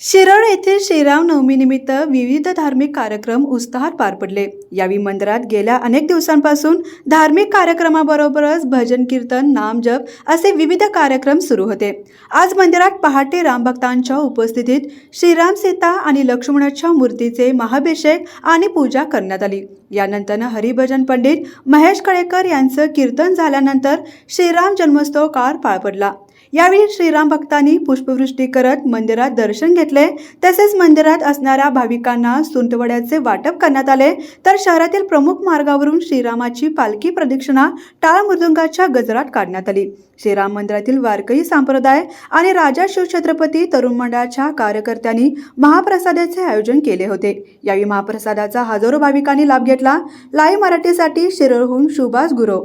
शिरळ येथील श्रीराम नवमीनिमित्त विविध धार्मिक कार्यक्रम उत्साहात पार पडले. यावेळी मंदिरात गेल्या अनेक दिवसांपासून धार्मिक कार्यक्रमाबरोबरच भजन कीर्तन नामजप असे विविध कार्यक्रम सुरू होते. आज मंदिरात पहाटे रामभक्तांच्या उपस्थितीत श्रीराम सीता आणि लक्ष्मणाच्या मूर्तीचे महाभिषेक आणि पूजा करण्यात आली. यानंतर हरिभजन पंडित महेश कळेकर यांचं कीर्तन झाल्यानंतर श्रीराम जन्मोत्सव कार पार पडला. यावेळी श्रीराम भक्तांनी पुष्पवृष्टी करत मंदिरात दर्शन घेतले. तसेच मंदिरात असणाऱ्या भाविकांना सुंटवड्याचे वाटप करण्यात आले. तर शहरातील प्रमुख मार्गावरून श्रीरामाची पालखी प्रदक्षिणा टाळ मृदुंगाच्या गजरात काढण्यात आली. श्रीराम मंदिरातील वारकरी संप्रदाय आणि राजा शिवछत्रपती तरुण मंडळाच्या कार्यकर्त्यांनी महाप्रसादाचे आयोजन केले होते. यावेळी महाप्रसादाचा हजारो भाविकांनी लाभ घेतला. लाईव्ह मराठीसाठी शिरळहून सुभाष गुरव